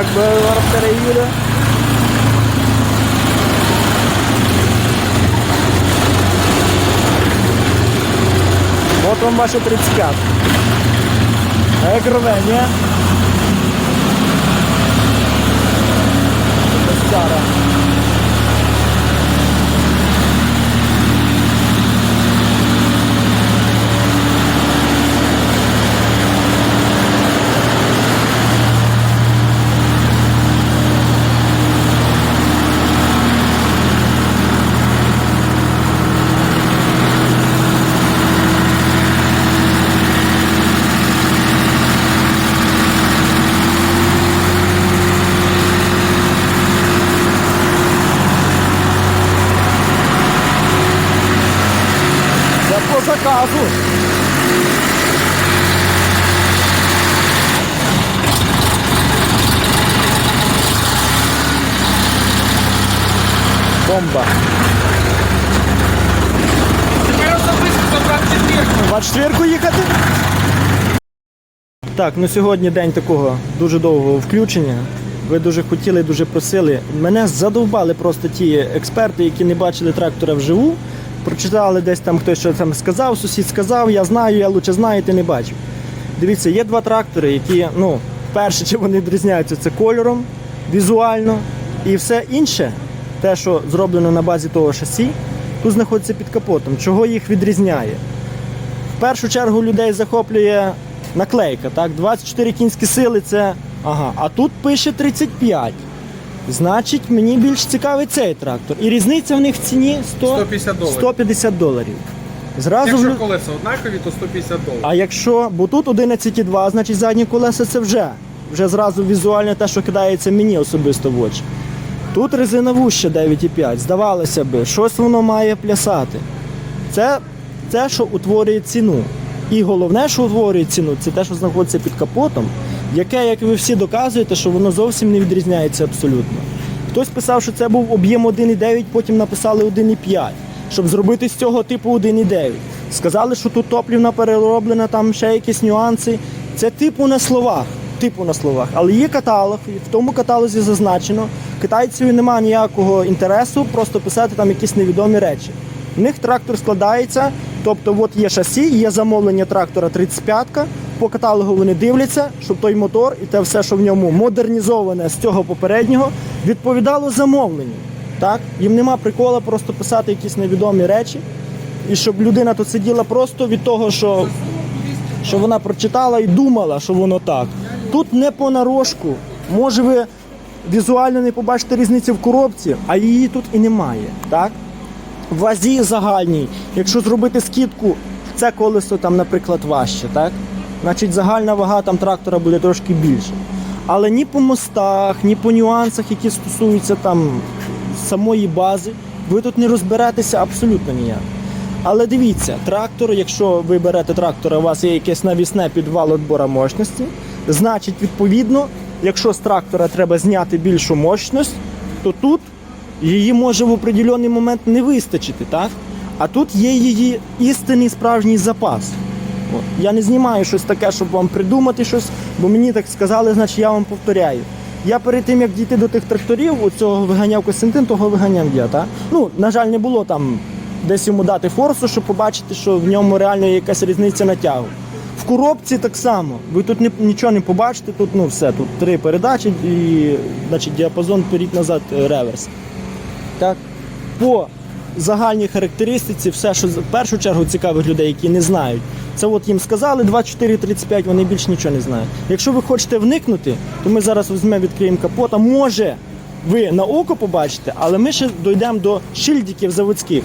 Bak böyle varıp. Вот вам ваши 30 кат. Огрывание. Это старое. Бомба. Тепер особисто забрати четвірку. 24 їхати? Так, ну сьогодні день такого дуже довгого включення. Ви дуже хотіли, дуже просили. Мене задовбали просто ті експерти, які не бачили трактора вживу. Прочитали десь там хтось що там сказав, сусід сказав, я знаю, я лучше знаю, ти не бачив. Дивіться, є два трактори, які, ну, перше, чи вони відрізняються, це кольором, візуально, і все інше, те, що зроблено на базі того шасі, тут знаходиться під капотом. Чого їх відрізняє? В першу чергу людей захоплює наклейка, так? 24 кінські сили це. Ага, а тут пише 35. Значить, мені більш цікавий цей трактор. І різниця в них в ціні 100, 150 доларів. 150 доларів. Зразу Якщо лю- колеса однакові, то 150 доларів. а якщо, бо тут 11,2, значить задні колеса це вже. Вже зразу візуально те, що кидається мені особисто в очі. Тут резина вуща 9,5. Здавалося би, щось воно має плясати. Це те, що утворює ціну. І головне, що утворює ціну, це те, що знаходиться під капотом, яке, як ви всі доказуєте, що воно зовсім не відрізняється абсолютно. Хтось писав, що це був об'єм 1,9, потім написали 1,5, щоб зробити з цього типу 1,9. Сказали, що тут топлівна перероблена, там ще якісь нюанси. Це типу на словах. Типу на словах. Але є каталог, і в тому каталозі зазначено, китайців немає ніякого інтересу просто писати там якісь невідомі речі. В них трактор складається, тобто от є шасі, є замовлення трактора 35-ка, по каталогу вони дивляться, щоб той мотор і те все, що в ньому модернізоване з цього попереднього, відповідало замовленню. Так? Їм нема прикола просто писати якісь невідомі речі, і щоб людина тут сиділа просто від того, що, що вона прочитала і думала, що воно так. Тут не понарошку. Може ви візуально не побачите різниці в коробці, а її тут і немає. Так? В вазі загальній, якщо зробити скидку, це колесо там, наприклад, важче, так? Значить, загальна вага там трактора буде трошки більше. Але ні по мостах, ні по нюансах, які стосуються там самої бази, ви тут не розберетеся абсолютно ніяк. Але дивіться, трактор, якщо ви берете трактора, у вас є якесь навісне підвал відбора мощності, значить, відповідно, якщо з трактора треба зняти більшу мощність, то тут її може в определений момент не вистачити, так? А тут є її істинний справжній запас. Я не знімаю щось таке, щоб вам придумати щось, бо мені так сказали, значить я вам повторяю. Я перед тим, як дійти до тих тракторів, у цього виганяв Костянтин, того виганяв я. Так? Ну, на жаль, не було там десь йому дати форсу, щоб побачити, що в ньому реально є якась різниця на тягу. В коробці так само. Ви тут ні- нічого не побачите, тут ну все, тут три передачі і значить, діапазон вперед-назад е, реверс. Так? По загальній характеристиці, все, що в першу чергу цікавить людей, які не знають. Це от їм сказали 24-35, вони більш нічого не знають. Якщо ви хочете вникнути, то ми зараз візьмемо, відкриємо капота. Може, ви на око побачите, але ми ще дійдемо до шильдиків заводських,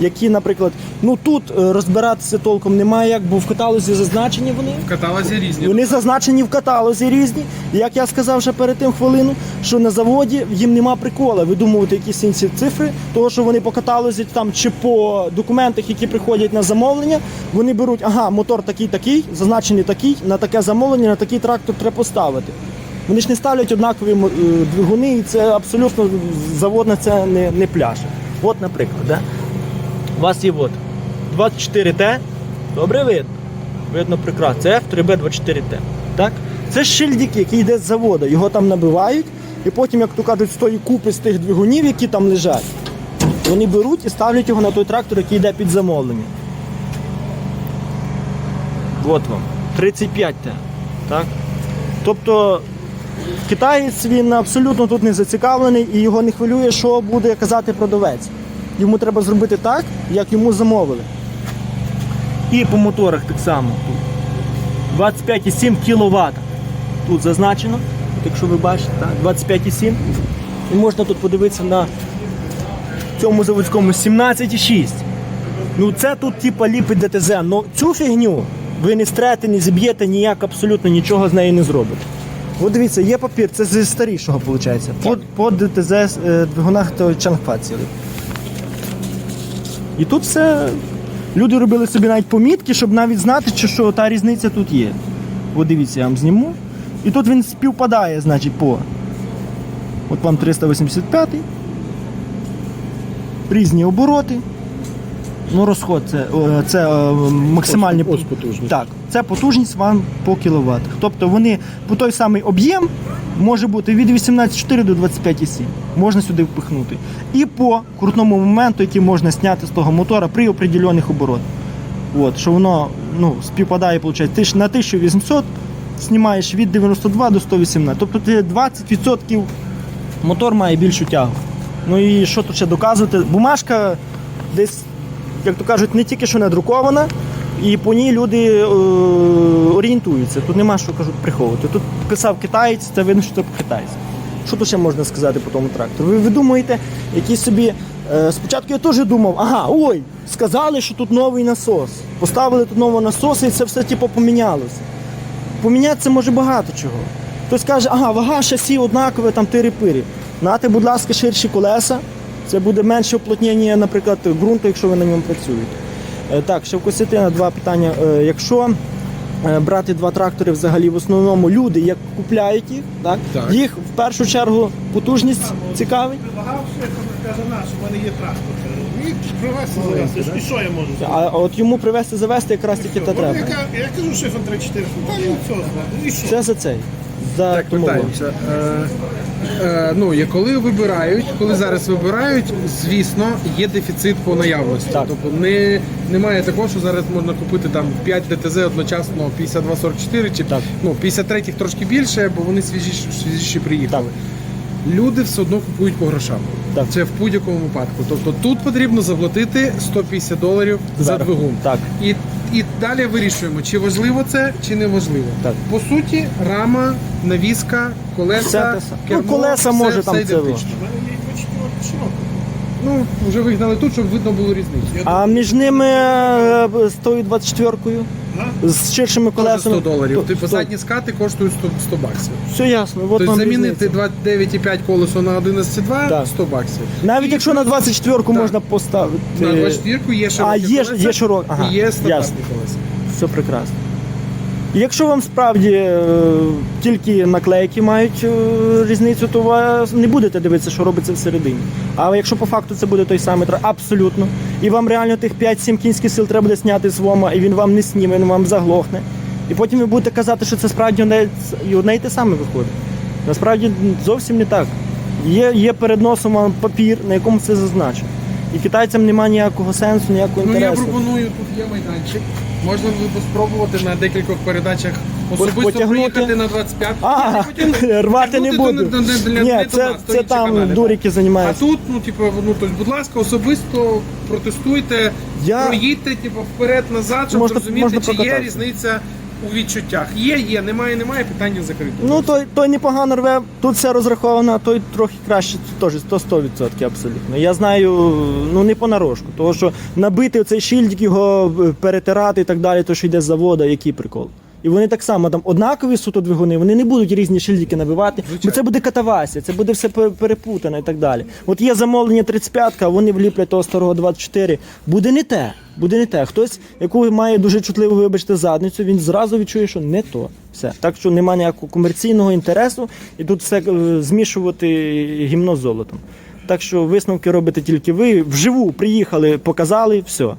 які, наприклад, ну тут е, розбиратися толком немає, як, бо в каталозі зазначені вони. В каталозі різні. Вони зазначені в каталозі різні. І Як я сказав ще перед тим хвилину, що на заводі їм нема прикола видумувати якісь інші цифри, того що вони по каталозі там чи по документах, які приходять на замовлення, вони беруть, ага, мотор такий, такий, зазначений такий, на таке замовлення, на такий трактор треба поставити. Вони ж не ставлять однакові е, двигуни, і це абсолютно завод на це не, не пляше. От, наприклад, да? У вас є от 24Т, добре видно. Видно прекрасно. Це F3B24T. Так? Це шильдик, який йде з заводу. Його там набивають, і потім, як то кажуть, з тої купи з тих двигунів, які там лежать, вони беруть і ставлять його на той трактор, який йде під замовлення. От вам. 35 т Так? Тобто китаєць він абсолютно тут не зацікавлений і його не хвилює, що буде казати продавець. Йому треба зробити так, як йому замовили. І по моторах так само. 25,7 кВт. Тут зазначено, якщо ви бачите, так, 25,7. І можна тут подивитися на цьому заводському 17,6. Ну це тут типа ліпить ДТЗ. Ну цю фігню ви не стрете, не зіб'єте ніяк, абсолютно нічого з нею не зробите. От дивіться, є папір, це з старішого виходить. По, по ДТЗ е, двигунах то Чангфа цілий. І тут все. Люди робили собі навіть помітки, щоб навіть знати, чи що та різниця тут є. От дивіться, я вам зніму. І тут він співпадає, значить, по. От вам 385. Різні обороти. Ну, розход це, це е, максимальний. Так, це потужність вам по кіловат. Тобто вони по той самий об'єм може бути від 18,4 до 25,7. Можна сюди впихнути. І по крутному моменту, який можна зняти з того мотора при определених оборотах. От, що воно ну, співпадає, виходить, на 1800 знімаєш від 92 до 118. Тобто ти 20% мотор має більшу тягу. Ну і що тут ще доказувати? Бумажка десь, як то кажуть, не тільки що надрукована, і по ній люди е, орієнтуються. Тут нема що кажуть приховувати. Тут писав китаєць, це видно, що це китайць. Що тут ще можна сказати по тому трактору? Ви, ви думаєте, якісь собі. Е, спочатку я теж думав, ага, ой, сказали, що тут новий насос. Поставили тут новий насос і це все типу, помінялося. Помінятися може багато чого. Хтось каже, ага, вага шасі однакове, там тири-пири. Нате, будь ласка, ширші колеса. Це буде менше уплотнення, наприклад, ґрунту, якщо ви на ньому працюєте. Е, Так, ще в Костянтина два питання. Е, Якщо е, брати два трактори, взагалі в основному люди як купляють їх, так? Так. їх в першу чергу потужність цікавить. Каже, наш, у мене є трактор. Привезти завести. І що я можу зробити? А от йому привезти завести якраз тільки та треба. Я, я кажу шефам 3-4 фунти. Ну, все? Це за цей. За Так, тому питаємося. Е, е, ну, і коли вибирають, коли зараз вибирають, звісно, є дефіцит по наявності. Так. Тобто не, немає такого, що зараз можна купити там 5 ДТЗ одночасно 52-44 чи Так. ну, 53-х трошки більше, бо вони свіжіші, свіжіші приїхали. Люди все одно купують по грошам. Так. Це в будь-якому випадку. Тобто тут потрібно заплатити 150 доларів за двигун. Так. І, і далі вирішуємо, чи важливо це, чи не важливо. Так. По суті, рама, навіска, колеса, Все те саме. кермо, Ну, колеса все, може все там це є 24 широко. Ну, вже вигнали тут, щоб видно було різницю. А між ними е, з тою 24-кою, з ширшими колесами. 100 доларів. Типу задні скати коштують 100, 100 баксів. Все ясно. От Тобто вам замінити різниця. 9,5 колесо на 11,2 Так. 100 баксів. Навіть І якщо на 24-ку Так. можна поставити. на 24 є широкі А, є ж- є широкі, ага, і є стандартні ясно. колеса. Все прекрасно. І Якщо вам справді е, тільки наклейки мають е, різницю, то ви не будете дивитися, що робиться всередині. А якщо по факту це буде той самий тра- абсолютно. І вам реально тих 5-7 кінських сил треба буде зняти з вома, і він вам не сніме, він вам заглохне. І потім ви будете казати, що це справді одне, і одне й те саме виходить. Насправді зовсім не так. Є, є перед носом вам папір, на якому це зазначено. І китайцям немає ніякого сенсу, ніякого Ну я пропоную, тут є майданчик. Можна було спробувати на декількох передачах особисто потягнути? приїхати на 25. А, рвати не буду. Ні, це, це там дурики А займаються. тут, ну типу, ну тобто, будь ласка, особисто протестуйте, Я- проїдьте, типу, вперед-назад, щоб Можна- зрозуміти, можна чи є прокататися. різниця у відчуттях. Є, є, немає, немає, питання закрите. Ну, той, той непогано рве, тут все розраховано, а той трохи краще, теж 100 100% абсолютно. Я знаю, ну не понарошку, тому що набити оцей шильдик, його е, перетирати і так далі, то що йде з заводу, який прикол. І вони так само там однакові суто двигуни, вони не будуть різні шильдики набивати, бо це буде катавасія, це буде все пе- перепутано і так далі. От є замовлення 35-ка, вони вліплять того старого 24. Буде не те. Буде не те. Хтось, яку має дуже чутливу, вибачте, задницю, він зразу відчує, що не то. Все. Так що немає ніякого комерційного інтересу, і тут все е, змішувати гімно з золотом. Так що висновки робите тільки ви. Вживу приїхали, показали, все.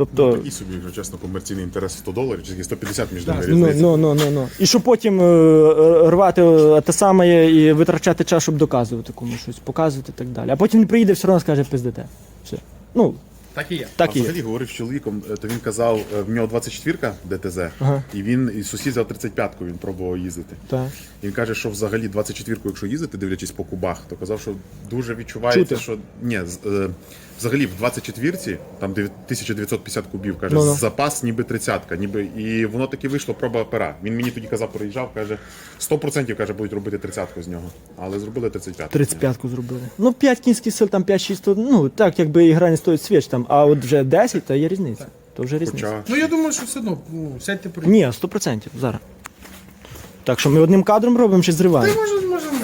Тобто, Такий собі, якщо чесно, комерційний інтерес 100 доларів, чи 150 між ними ну, різниця. ну, ну, ну, ну. І щоб потім е, е, рвати е, те саме і витрачати час, щоб доказувати комусь щось, показувати і так далі. А потім він приїде, все одно скаже пиздите. Все. Ну, Так і є. так а і є. взагалі говорив з чоловіком, е, то він казав, е, в нього 24-ка ДТЗ, Ага. і він і сусід взяв 35-ку, він пробував їздити. Так. Він каже, що взагалі 24-ку, якщо їздити, дивлячись по кубах, то казав, що дуже відчувається, Чути. що ні, з- е, взагалі в 24-ці, там 9- 1950 кубів, каже, Ну-ну. запас ніби 30-ка, ніби і воно таки вийшло проба пера. Він мені тоді казав, приїжджав, каже, 100% каже, будуть робити 30-ку з нього. Але зробили 35 35-ку зробили. Ну, 5 кінських сил, там 5-6, то, ну, так, якби ігра не стоїть свіч там, а от вже 10, то є різниця. То вже різниця. Хоча Ну я думаю, що все одно, ну, сядьте при. Ні, 100% зараз. Так що ми одним кадром робимо чи зриваємо? Може, можемо.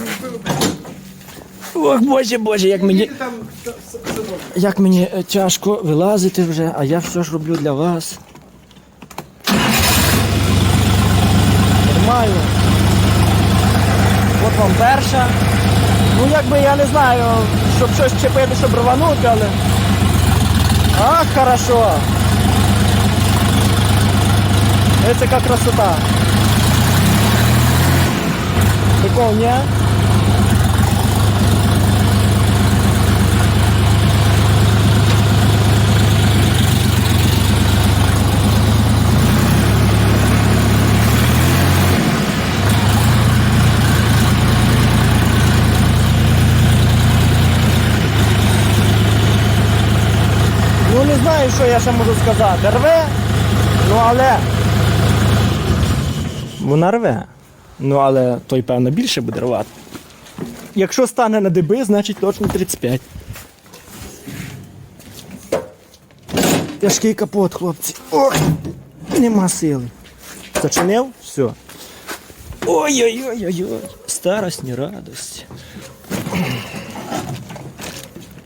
Ох, боже, боже, як мені, Там та-. Як мені е, тяжко вилазити вже, а я все ж роблю для вас. Нормально. От вам перша. Ну, якби я не знаю, щоб щось чепити, щоб рванути, але. Ах, хорошо. Ось яка красота. Прикол, ні? Ну не знаю, що я ще можу сказати. Рве, ну але. Вона рве. Ну але той, певно, більше буде рвати. Якщо стане на диби, значить точно 35. Тяжкий капот, хлопці. Ох, нема сили. Зачинив? Все. Ой-ой-ой-ой-ой. Старость, не радость.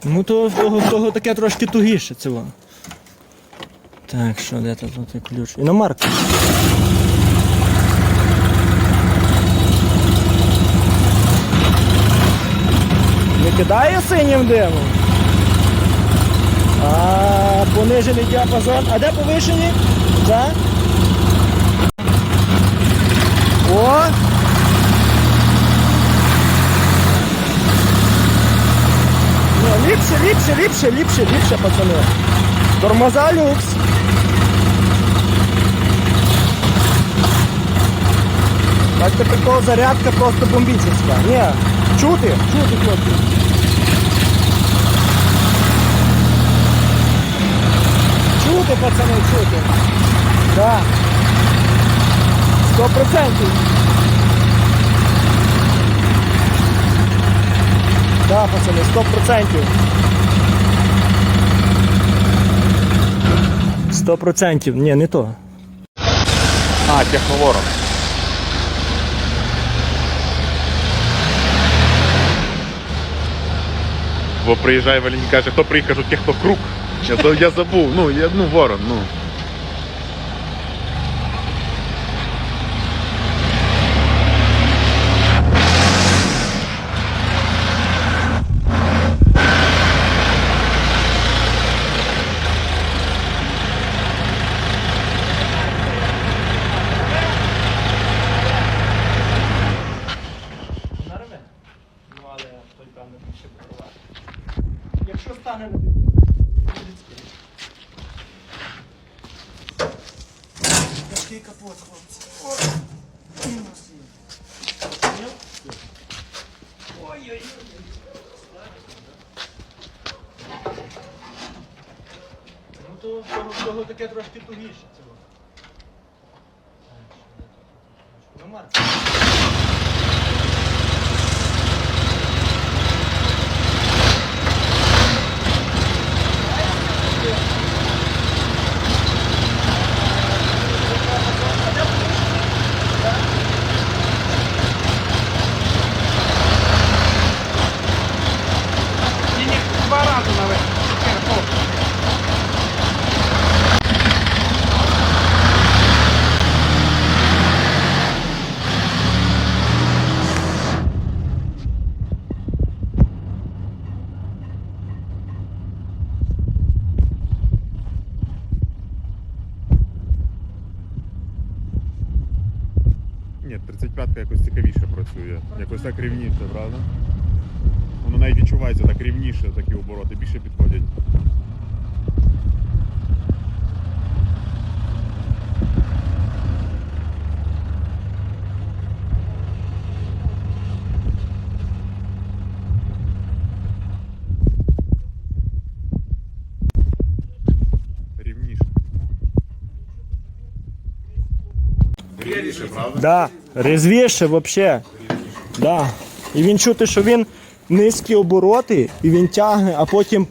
Ну, то в того, того таке трошки тугіше цього. Так, що де тут тут ключ? Іномарка. Не кидає синім димом? А, понижений діапазон. А де повишені? За? О! Ліпше, ліпше, ліпше, ліпше, ліпше, пацани. Тормоза люкс. Бачите, прикол, зарядка просто бомбічна. Ні, чути, чути, хлопці. Чути, пацани, чути. Так. Сто процентів. Так, пацани, сто процентів. Сто процентів. Ні, не то. А, техноворон. Бо приїжджає Валентин, каже, хто приїхав, кажу, круг. Я, я забув, ну, я, ну, ворон, ну. Той певно більше порвати. Якщо стане на Важкий капот, хлопці. Ой? Ой-ой-ой. Ну то того таке трошки тугіше цього. Ну, Марк. Ні, ні, два рази наверх. Ні, 35-ка якось цікавіше працює. Якось так рівніше, правда? Воно навіть відчувається так рівніше, такі обороти, більше підходять. Рівніше. Правда? Да, резвіше взагалі. Да. І він чути, що він низькі обороти, і він тягне, а потім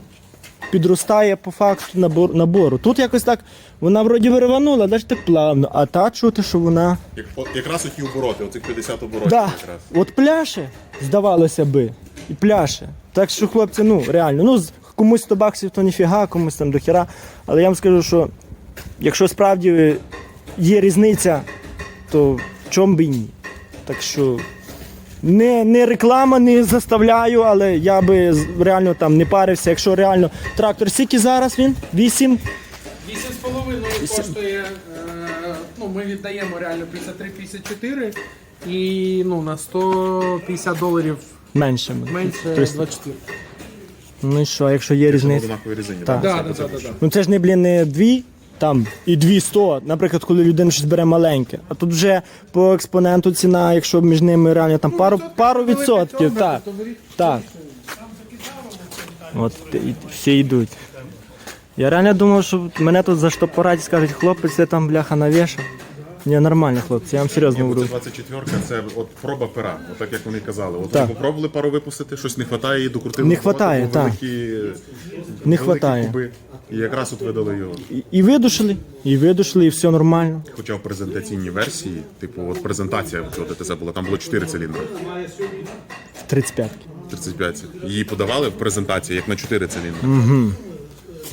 підростає по факту набор, набору. Тут якось так, вона вроді вириванула, навіть так плавно, а та чути, що вона. Як, якраз оті обороти, оцих 50 оборотів Да, якраз. от пляше, здавалося би, і пляше. Так що, хлопці, ну реально, ну комусь 100 баксів, то ніфіга, комусь там до хіра. Але я вам скажу, що якщо справді є різниця, то в чому би ні. Так що не, не реклама, не заставляю, але я би реально там не парився. Якщо реально трактор скільки зараз він? 8? 8,5 коштує, е, ну ми віддаємо реально 53-54 і ну на 150 доларів Менше. менше 300. 24. Ну і що, якщо є різниця? Однакові резині. Так. Да, да, да, да, да. Ну це ж не, блін, не дві там і дві сто, наприклад, коли людина щось бере маленьке. А тут вже по експоненту ціна, якщо між ними реально там пару, пару відсотків. Так, так. От і всі йдуть. Я реально думав, що мене тут заштопорать і скажуть, хлопець, це там бляха навішав. Ні, нормально, хлопці, я вам серйозно говорю. це 24 це от проба пера, отак як вони казали. От Так. вони попробували пару випустити, щось не вистачає, і докрутили. Не хватає, так. великі, Не куби. І якраз от видали його. І, і видушили, і видушили, і все нормально. Хоча в презентаційній версії, типу, от презентація цього ДТЗ була, там було 4 циліндри, 35. 35. Її подавали в презентації як на 4 циліндри.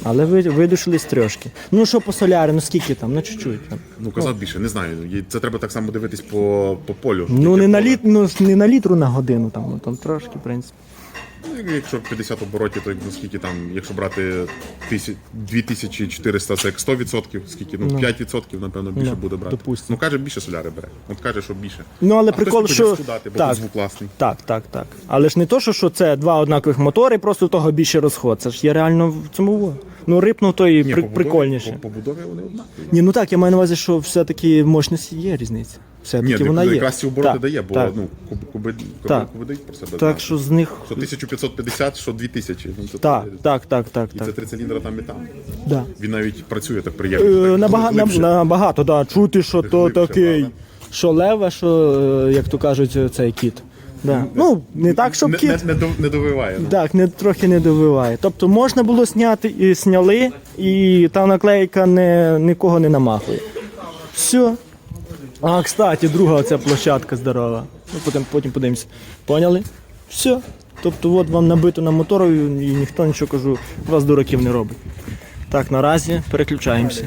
Але ви, видушили з трьошки. Ну що по солярі, ну скільки там? Ну чуть-чуть. Там. Ну казав більше, не знаю. Це треба так само дивитись по, по полю. Ну Яке не на поле. літ, ну не на літру на годину, там, ну, там трошки, в принципі. Ну, Якщо 50 оборотів, то ну, скільки там, якщо брати тисяч- 2400, це як 100%, скільки, ну, 5% напевно більше Ну, буде брати. допустим. Ну каже, більше соляри бере. От каже, що більше. Ну але А прикол, що. скудати, бо так, тут звук класний. так, так, так. Але ж не то, що, що це два однакових мотори, просто в того більше розход. Це ж є реально в цьому. во. Ну рипнув то і Ні, при, прикольніше. По, по будові вони однакові. Ні, ну так, я маю на увазі, що все-таки мощності є різниця. Все-таки Ні, вона є. якраз ці обороти Так, дає, бо так. ну, куби, куби, Так. куби дають про себе. Так знати. що з них. Що 1550, що 2000. Ну, це Так, це- так, так, так, І це так. три циліндра там і там. Да. Він навіть працює так Е, приємно. Набага, Так, глибше. набагато, да. Чути, що то глибше, такий, правда? що леве, що, е, як то кажуть, цей кіт. Да. Ну, не так, щоб Не, кіт. не, не, не довиває. Ну. Так, не, трохи не довиває. Тобто можна було зняти і сняли, і та наклейка не, нікого не намахує. Все. А, кстати, друга оця площадка здорова. Ну, потім, потім подивимося. Поняли? Все. Тобто, от вам набито на мотору і ніхто нічого кажу, вас дураків не робить. Так, наразі переключаємося.